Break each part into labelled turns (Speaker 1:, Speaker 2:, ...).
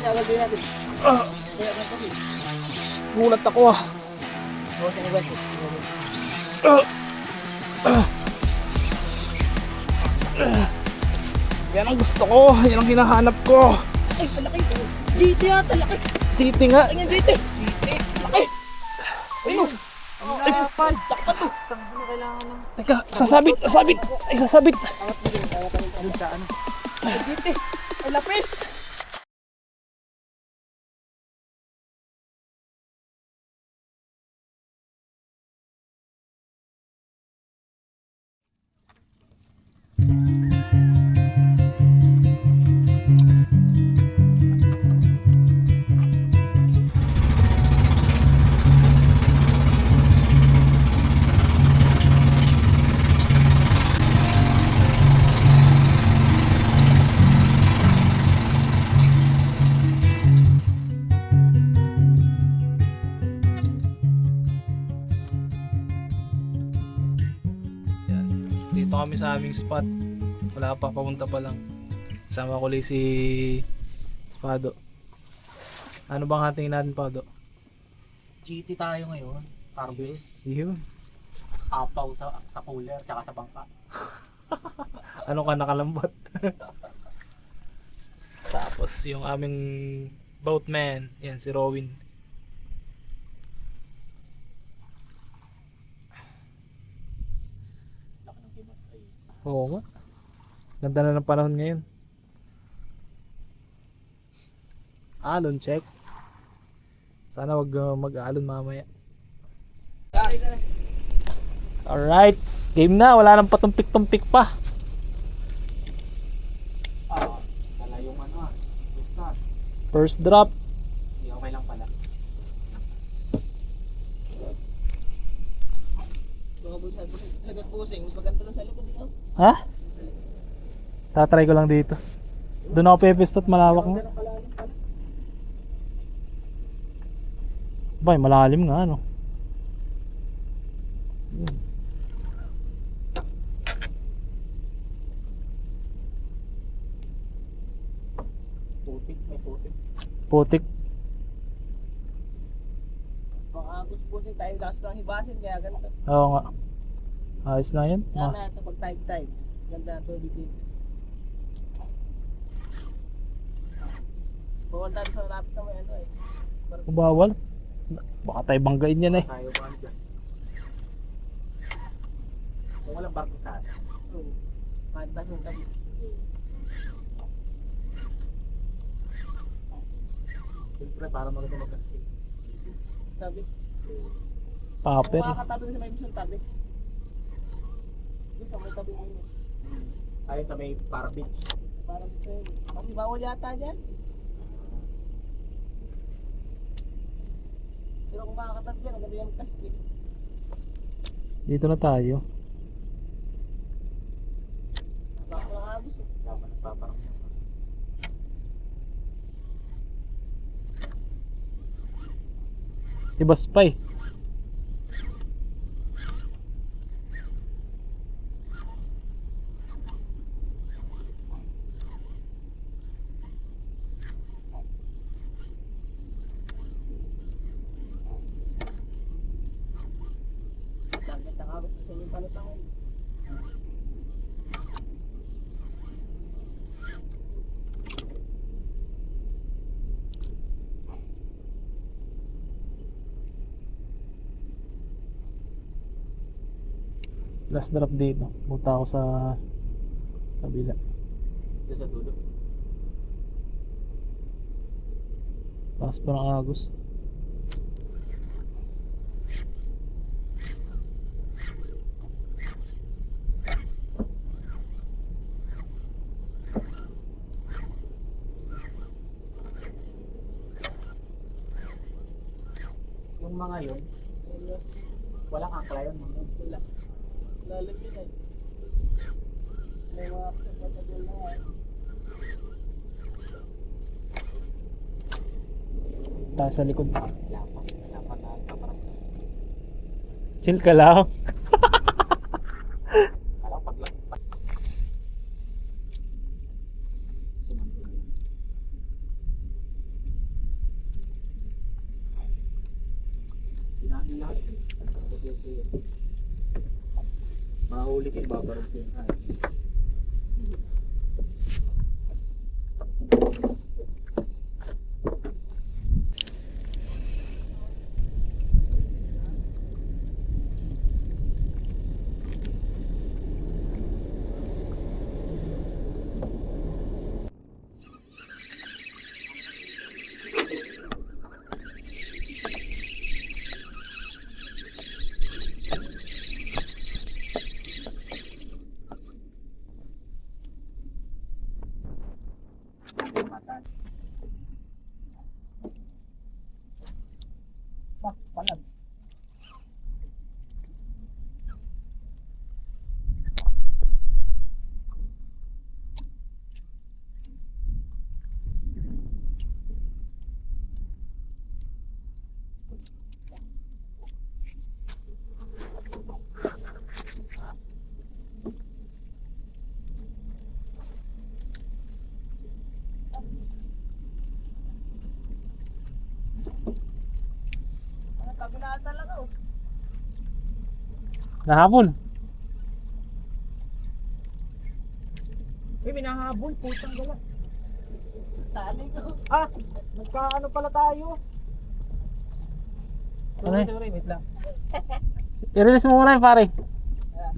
Speaker 1: Pinagagawin natin.
Speaker 2: Ah, gulat ako ah.
Speaker 1: Bawas na iwan.
Speaker 2: Ah. Ah. Ah. Yan ang gusto ko. Yan ang hinahanap ko.
Speaker 1: Ay, talaki. GT yata, laki.
Speaker 2: City nga.
Speaker 1: Ay, GT. GT. Laki. Ayun. Ay, pan. Laki pa to.
Speaker 2: Teka, sasabit, sasabit. Ay, sasabit.
Speaker 1: Ay, GT. Ay, lapis.
Speaker 2: Yan. Sa aming spot. Wala pa, papunta pa lang. Sama ko ulit si Pado. Ano bang hatingin natin, Pado?
Speaker 1: GT tayo ngayon. Carbis.
Speaker 2: Yun.
Speaker 1: Apaw sa, sa cooler, tsaka sa bangka.
Speaker 2: Ano ka nakalambot? Tapos yung aming boatman, yan si Rowin.
Speaker 1: Laki ng himas ay.
Speaker 2: Oo nga. Ganda na ng panahon ngayon. Alon check. Sana wag uh, mag-alon mamaya. Alright. Game na. Wala nang patumpik-tumpik pa.
Speaker 1: Ah, ano ah.
Speaker 2: First drop.
Speaker 1: Hindi okay lang pala. Baka busan, lagat pusing. Mas maganda na sa likod ikaw.
Speaker 2: Ha? Tatry ko lang dito. Doon ako pepistot malawak
Speaker 1: pala.
Speaker 2: Bay, malalim nga ano.
Speaker 1: Putik, may putik.
Speaker 2: Putik.
Speaker 1: Gusto pusing tayo last pang hibasin kaya ganito.
Speaker 2: Oo nga. Ayos na yan.
Speaker 1: Kaya
Speaker 2: Ma
Speaker 1: na ito pag time time. Ganda na tubig dito. Bawal tayo sa lapit sa may ano eh.
Speaker 2: bawal. Baka tayo banggain yan eh.
Speaker 1: Tayo ba dyan? Kung walang barko sa atin. Oo. Ba yung tabi. Siyempre para maganda mag-escape. Tabi.
Speaker 2: Paper.
Speaker 1: Makakatabi sa may mission tabi. Dito sa may tabi mo yun. Ayun sa may para beach. Para beach. Kasi bawal yata dyan. Pero kung makakatabi dyan, maganda yung plastic.
Speaker 2: Dito na tayo.
Speaker 1: Baka lang agos eh. Tama nagpaparang.
Speaker 2: Ibas pa eh.
Speaker 1: Dagat ang agos sa yung palutangon.
Speaker 2: Last drop dito. Punta ako sa kabila.
Speaker 1: Sa dulo.
Speaker 2: Taas pa ng agos.
Speaker 1: Yung mga yun, walang angkla yun. Mga wala. Lalim yun eh. May mga kapatid na nga eh.
Speaker 2: Taas sa likod. Chill ka lang.
Speaker 1: Alam pag lang. Mahuli kayo, babarog yun. Ah. Bak, palag. Ano, kabilaan talaga oh.
Speaker 2: Nahabol.
Speaker 1: Uy, minahabol, putang gala. Tali ko. Ah, nagkaano pala tayo.
Speaker 2: Ano
Speaker 1: Sorry,
Speaker 2: eh?
Speaker 1: sorry, wait lang.
Speaker 2: I-release mo muna yun, pare.
Speaker 1: Ah.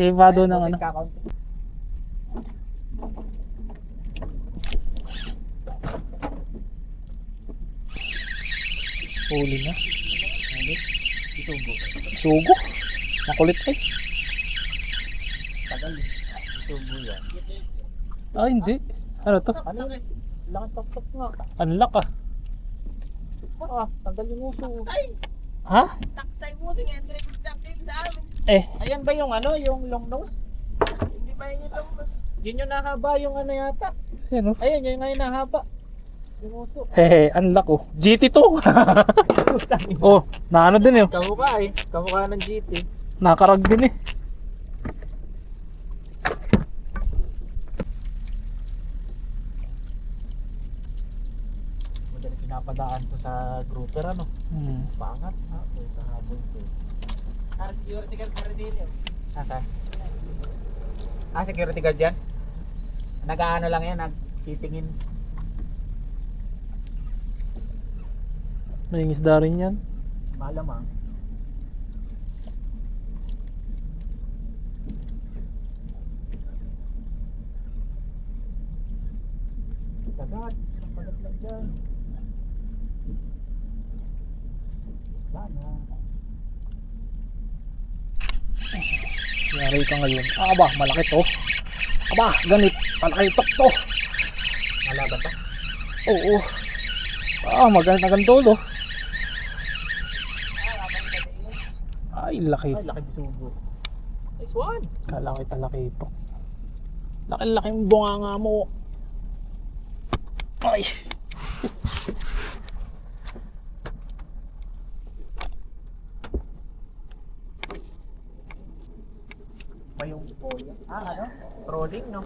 Speaker 2: Sivado ng ano.
Speaker 1: Kakaunti.
Speaker 2: Huli na.
Speaker 1: Ano? Itubo.
Speaker 2: Sugo. Makulit eh.
Speaker 1: Tagal. Itubo yan.
Speaker 2: Ah, hindi. Ano to?
Speaker 1: Ano yun? Lakas saksak nga.
Speaker 2: Unlock ah.
Speaker 1: Ah, tanggal yung uso.
Speaker 2: Ha?
Speaker 3: Taksay mo, sige, taksay sa amin.
Speaker 2: Eh,
Speaker 1: Ayan ba yung ano, yung long nose?
Speaker 3: Hindi ba yun yung long
Speaker 1: Yun yung nahaba yung ano yata.
Speaker 2: yan oh.
Speaker 1: Ayun, yun nga yung nahaba. Yung uso.
Speaker 2: Hehe, unlock oh. GT to. oh, na ano din eh.
Speaker 1: Kamukha eh. Kamukha ng GT.
Speaker 2: Nakarag din eh.
Speaker 1: Madaling pinapadaan ko sa grouper ano.
Speaker 2: Hmm.
Speaker 1: Pangat ha. May kahabol ko.
Speaker 3: Para security guard rin din yun.
Speaker 1: Nasaan? Ah, security guard yan? Nag-ano lang yan, nagtitingin.
Speaker 2: May isda rin yan.
Speaker 1: Malamang. Dagat. Dagat lang dyan. Wala na.
Speaker 2: Yari ka ngayon. Ah ba, malaki to. Aba, ganit. Malaki tok to.
Speaker 1: Malaban pa?
Speaker 2: Oo. Ah, maganda na gandolo. Ay, laki.
Speaker 1: Ay, laki bisugo. Nice one.
Speaker 2: Kalaki talaki ito. Laki-laki yung bunganga mo. Ay.
Speaker 1: Ba yung Ah, ano? Trolling, no?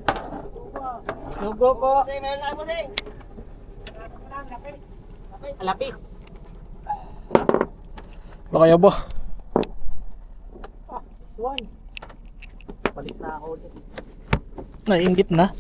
Speaker 1: Sugo po.
Speaker 3: Sige, meron lang mo, sige.
Speaker 1: Lapis.
Speaker 2: Baka ba?
Speaker 1: Ah, this one. Palit na ako ulit.
Speaker 2: Naiingit na.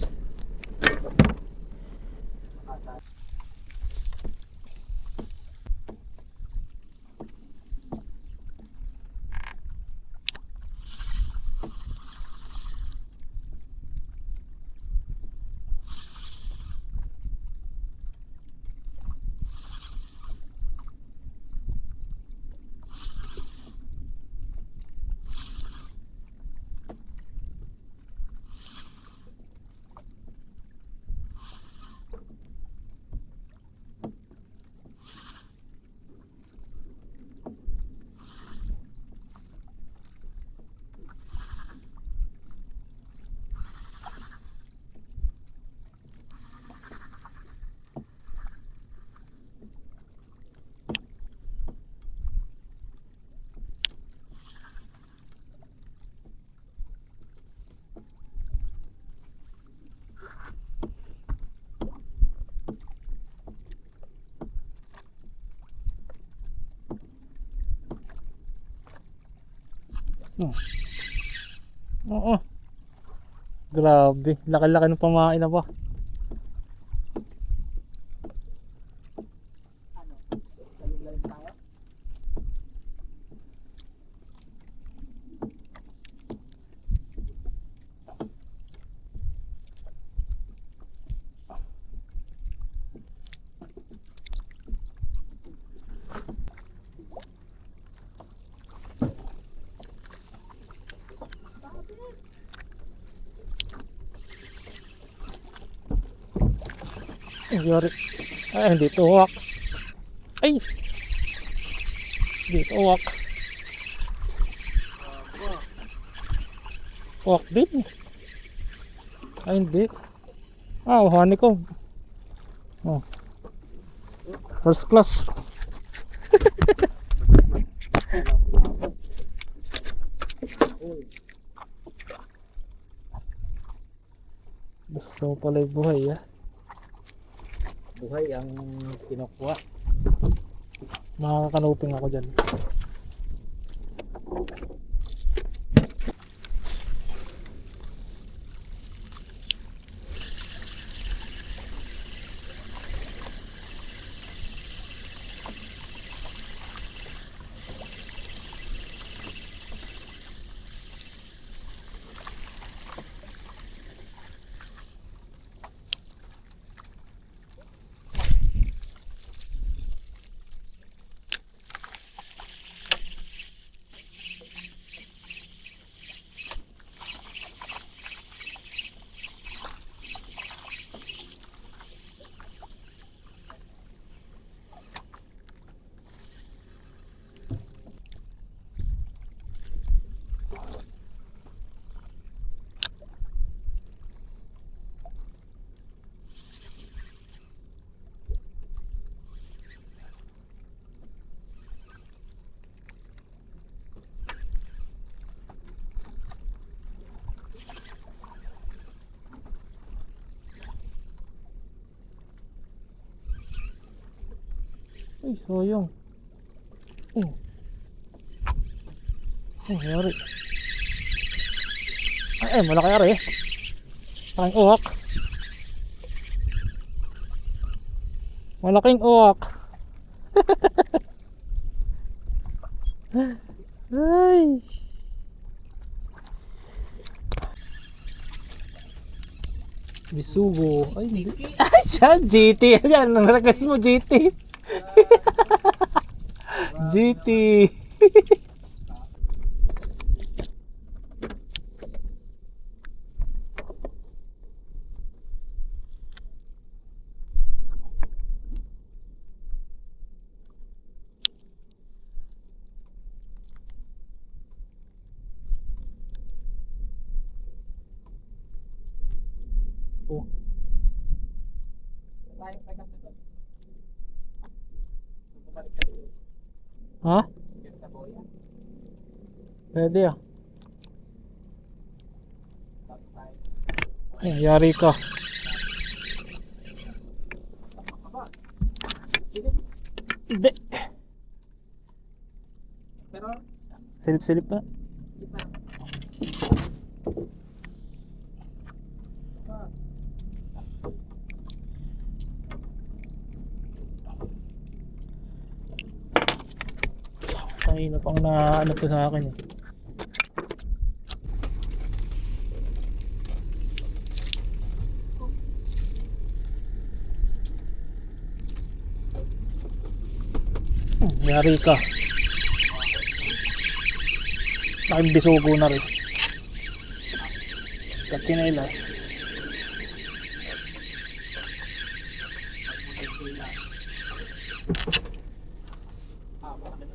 Speaker 2: Hmm. Oo. Grabe. Laki-laki ng pamain na ba? Yari. Ay, hindi tuwak. Ay! Hindi tuwak. Tuwak din. Ay, hindi. Ah, oh, honeycomb. Oh. First class. Gusto mo pala yung buhay, ah.
Speaker 1: Buhay ang kinukuha.
Speaker 2: Makakakanuping ako dyan. Ay, soyong. Oh. Oh, yari. Ay, ay malaki yari. Malaking uwak. Malaking uwak. ay. Bisugo. Ay, hindi. Ay, siya, GT. Yan, ang ragas mo, GT. GT. Oh.
Speaker 1: Tayo pa kasi to. Bumalik ka dito.
Speaker 2: Ha? Pwede ah. Ay, yari ka. Hindi.
Speaker 1: Pero,
Speaker 2: Silip-silip na.
Speaker 1: di pa. Ah.
Speaker 2: Ay, na pang na ano to sa akin eh. Hmm, Yari ka. Laking bisugo na rin. Katsinelas.
Speaker 1: Ah, baka na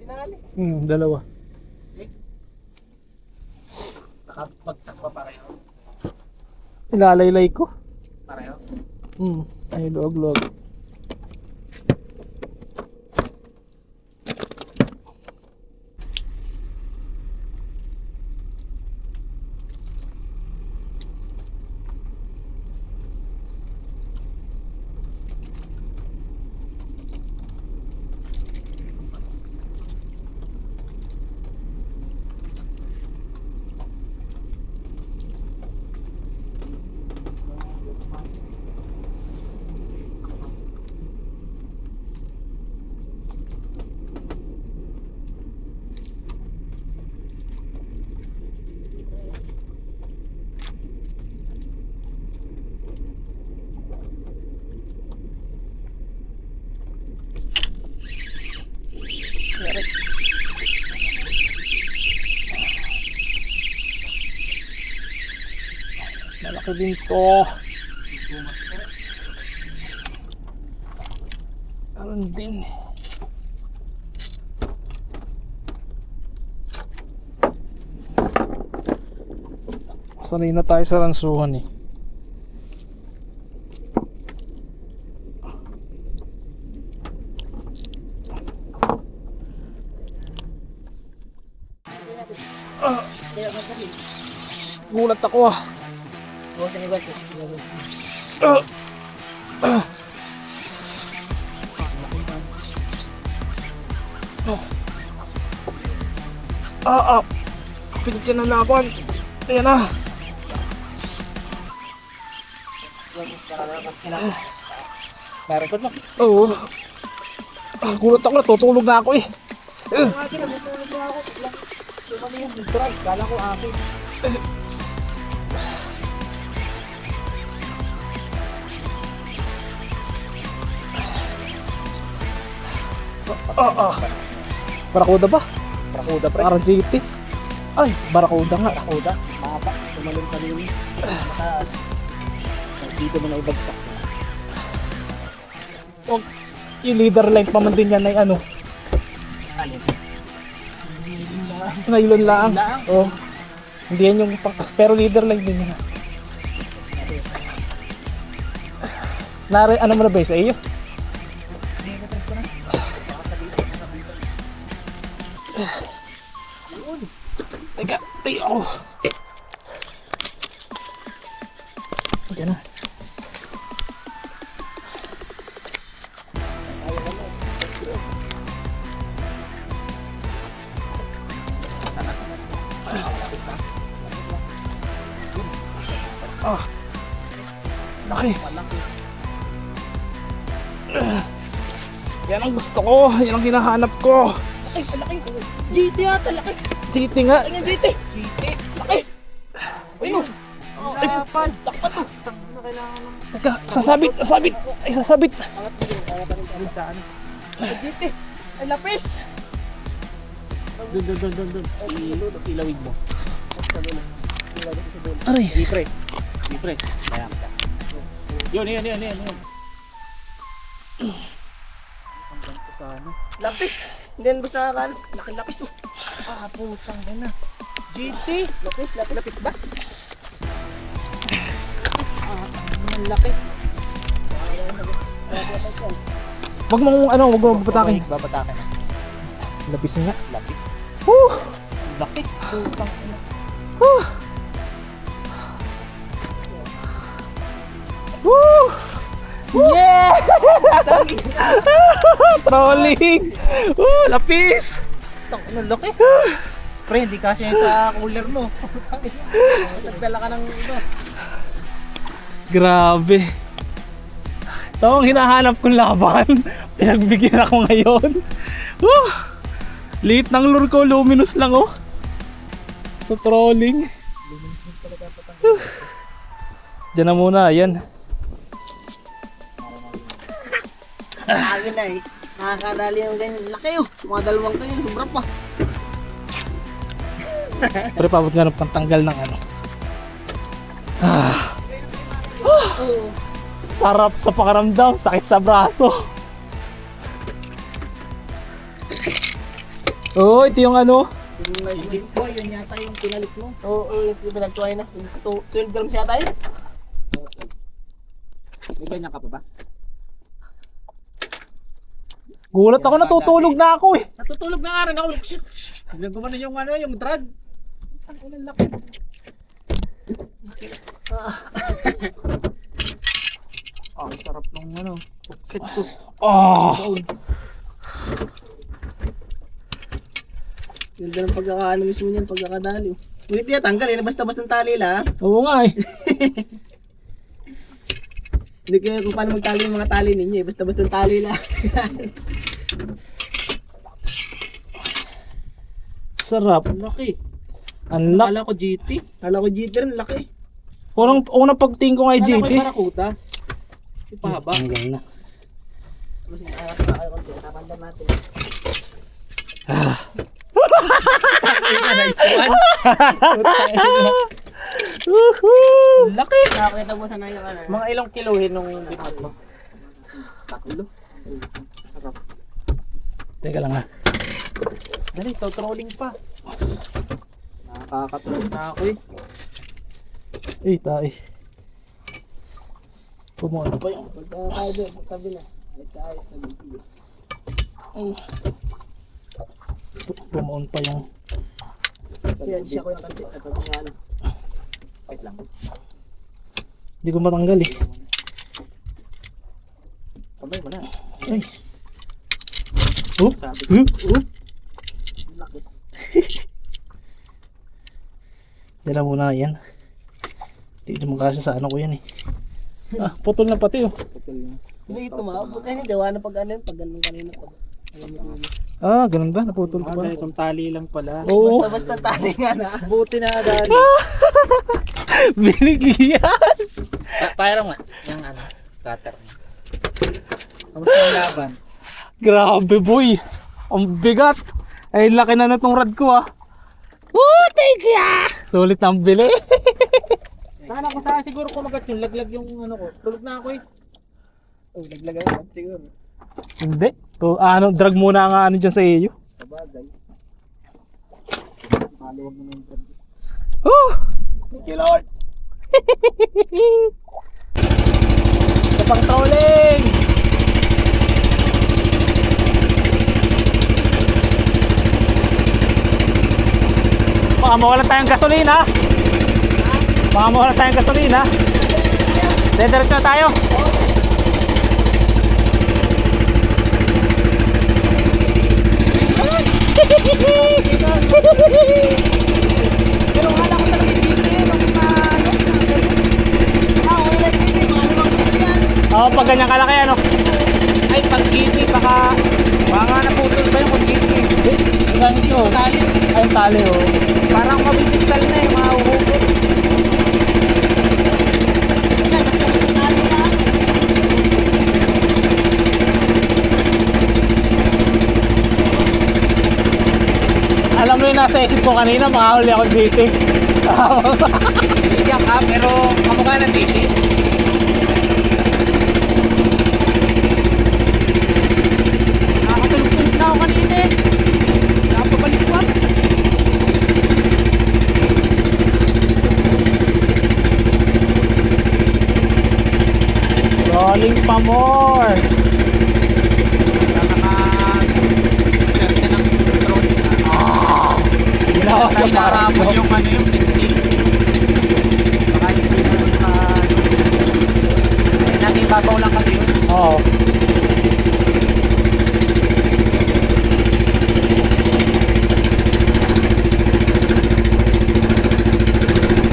Speaker 3: dinali.
Speaker 2: Hmm, dalawa.
Speaker 1: Nakapagsak pa pareho.
Speaker 2: Ilalaylay ko.
Speaker 1: Pareho.
Speaker 2: Hmm, ay luwag-luwag. Ito din to. Meron din. Sanay na tayo sa ransuhan eh. Gulat ako ah.
Speaker 1: Kang iba.
Speaker 2: Ah. Ah. Pinagyan ng laban. Ayan na.
Speaker 1: Narecord mo.
Speaker 2: Oo. Ah, gulat ako, natutulog na ako eh.
Speaker 1: Na, na drive. Kala ko akin.
Speaker 2: Ah, ah. Barakuda ba?
Speaker 1: Rakuda pre.
Speaker 2: Parang GT. Ay, barakuda nga.
Speaker 1: Rakuda. Mapa. Tumalong kanina. Mataas. Dito mo na ibagsak.
Speaker 2: Huwag. Yung leader line pa man din yan ay ano.
Speaker 1: Alin?
Speaker 2: Nylon lang.
Speaker 1: Lang?
Speaker 2: Oo. Hindi yan yung pang... Pero leader line din yan. Nari, ano mo na ba sa iyo? Ang hinahanap ko.
Speaker 1: Ay, malaki. GT yata, laki.
Speaker 2: GT nga.
Speaker 1: Ay, nga GT. GT. Laki. Uy, no. Takpan. Takpan to. Ano kailangan ng...
Speaker 2: Teka, sasabit, sasabit. Ay, sasabit.
Speaker 1: Ay, GT. Ay, lapis. Doon, doon, doon, doon, doon. Ilawig mo.
Speaker 2: Aray.
Speaker 1: Di pre. Di pre. Mayam ka. Yun, yun, yun, yun, yun. Hanggang ko sa ano. Lapis. Hindi na basta nakakano. Laki lapis oh. Ah, putang ina. GT. Lapis, lapis. Lapis ba? Ah, ang laki.
Speaker 2: Wag mong ano, wag mong babatakin.
Speaker 1: Babatakin.
Speaker 2: Lapis nga.
Speaker 1: Laki.
Speaker 2: Woo!
Speaker 1: Laki. Putang ina.
Speaker 2: Woo! Yeah! Trolling! Woo! Lapis!
Speaker 1: Putang ina, laki. Pre, hindi kasi yan sa cooler mo. Nagdala ka ng ano.
Speaker 2: Grabe. Ito ang hinahanap kong laban. Pinagbigyan ako ngayon. Woo! Liit ng lure ko, luminous lang oh. Sa trolling. Diyan na muna, ayan.
Speaker 1: Sabi na eh. Nakakadali yung ganyan. Laki oh. Mga dalawang kayo. Sobra pa.
Speaker 2: Pero pabot nga ng pantanggal ng ano. Ah,
Speaker 1: Oo.
Speaker 2: sarap sa pakaramdam, sakit sa braso. Oo, oh, ito yung ano.
Speaker 1: Hindi po, yun yata yung pinalit mo. Oo, oh, yung pinagtuway na. Yung to- 12 grams yata yun. May ganyan ka pa ba?
Speaker 2: Gulat ako, natutulog na ako eh.
Speaker 1: Natutulog na nga rin ako. Shit! Biglang gumano yung ano, yung drug. Ang ilang laki.
Speaker 2: Ah,
Speaker 1: Ang sarap ng ano. Set to.
Speaker 2: Oh,
Speaker 1: Ganda ng pagkakaano mismo niyan, pagkakadali. Ngunit niya tanggal eh, basta-basta ng tali lang.
Speaker 2: oo nga eh.
Speaker 1: Hindi kayo kung paano magtali yung mga tali ninyo eh, basta-basta tali lang.
Speaker 2: Sarap.
Speaker 1: Ang laki.
Speaker 2: Ang lak.
Speaker 1: Kala ko GT. Kala ko GT rin, laki.
Speaker 2: Unang, unang pagtingin ko nga ay
Speaker 1: Kala ko
Speaker 2: GT.
Speaker 1: yung Barakuda. Yung pahaba.
Speaker 2: Tanggal na.
Speaker 1: Tapos yung ayaw ko, ayaw ko, nakapanda natin.
Speaker 2: Ah.
Speaker 1: Ina, nice one.
Speaker 2: Woohoo!
Speaker 1: Laki!
Speaker 3: Nakakita mo sana yung ano.
Speaker 1: Mga ilang kilohin nung binat mo? Taklo.
Speaker 2: Teka lang ha.
Speaker 1: Dali, trolling pa. Nakakatulog na ako eh.
Speaker 2: Ay, tayo. Pumuano pa yung...
Speaker 3: Pagkakado, pagkabila. Ayos na ayos na video.
Speaker 2: Pumuon pa yung...
Speaker 3: Kaya siya ko yung kanti. Pag nga ano.
Speaker 1: Wait lang.
Speaker 2: Hindi ko matanggal eh.
Speaker 1: Kamay mo na.
Speaker 2: Ay. Oh! Oh! Oh! Dala muna yan. Hindi naman kasi sa ano ko yan eh. Ah, putol na pati oh.
Speaker 1: Putol na.
Speaker 3: Hindi ito maabot. Ay, hindi. Wala na pag ano yun. Pag ganun kanina. Pag alam mo yun.
Speaker 2: Ah, ganun ba? Naputol
Speaker 1: Ah,
Speaker 2: pa ba?
Speaker 1: ganitong tali lang pala.
Speaker 2: Oo.
Speaker 3: Basta basta tali nga na.
Speaker 1: Buti na dali.
Speaker 2: Binigyan!
Speaker 1: Parang nga. Yung ano. Cutter niya. Kamusta yung laban?
Speaker 2: Grabe boy! Ang bigat! Ay, laki na na tong rad ko ah. Oh, thank ya! Sulit ang bili.
Speaker 1: Sana ko sana siguro kumagat yung laglag yung ano ko. Tulog na ako eh.
Speaker 3: Oh, naglagay mo siguro.
Speaker 2: Hindi. To, ano, drag muna nga ano dyan sa iyo.
Speaker 3: Sabagay. Maluwag naman yung drug.
Speaker 2: Oh! Thank you Lord! Sa pang trolling! Baka mawala tayong gasolina. Baka mawala tayong gasolina. Dediretso na tayo.
Speaker 3: Pero wala ko talaga yung eh. Nung ano. Ah, wala yung dito. Mga limang kilo yan.
Speaker 2: Oo, pag ganyan kalaki ano.
Speaker 1: Ay, pag giti, baka, baka naputol ba yung giti?
Speaker 2: Ganyan nyo.
Speaker 1: Tali.
Speaker 2: Ay, tali oh.
Speaker 1: Parang mabibital na yung mga uhugot.
Speaker 2: Nasa isip ko kanina, makahuli ako dito.
Speaker 1: Iyak ka, pero kamukha ng titi. Nakakatulog-tulog na ako kanina eh. Nakapabalikwat.
Speaker 2: Rolling pa more.
Speaker 1: Nakaka-swerte ng trolling na.
Speaker 2: Ginawa sa
Speaker 1: Tayo nakahabol
Speaker 2: parang.
Speaker 1: yung ano yung pencil. Baka hindi na naka... Nasa ibabaw lang kasi yun.
Speaker 2: Oo.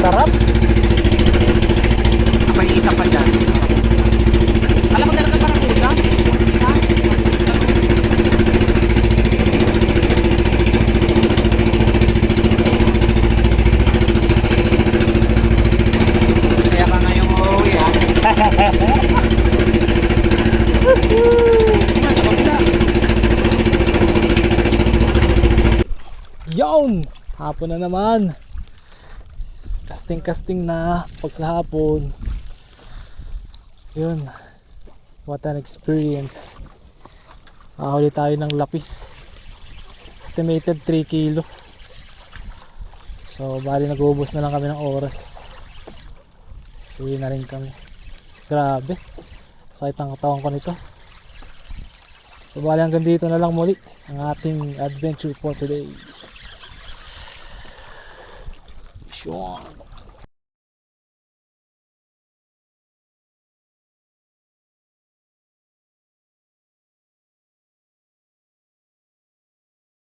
Speaker 2: Sarap.
Speaker 1: May isa pa dyan. Alam ko talaga parang kuda. Ha? Kaya ka ngayong uuwi ha. Ano, sa kabila?
Speaker 2: Yon! Hapon na naman. Casting-casting na pag sa hapon. Yun. What an experience. Nakahuli tayo ng lapis. Estimated 3 kilo. So, bali nag-uubos na lang kami ng oras. Suwi na rin kami. Grabe. Sakit ang katawan ko nito. So, bali hanggang dito na lang muli ang ating adventure for today. Sean.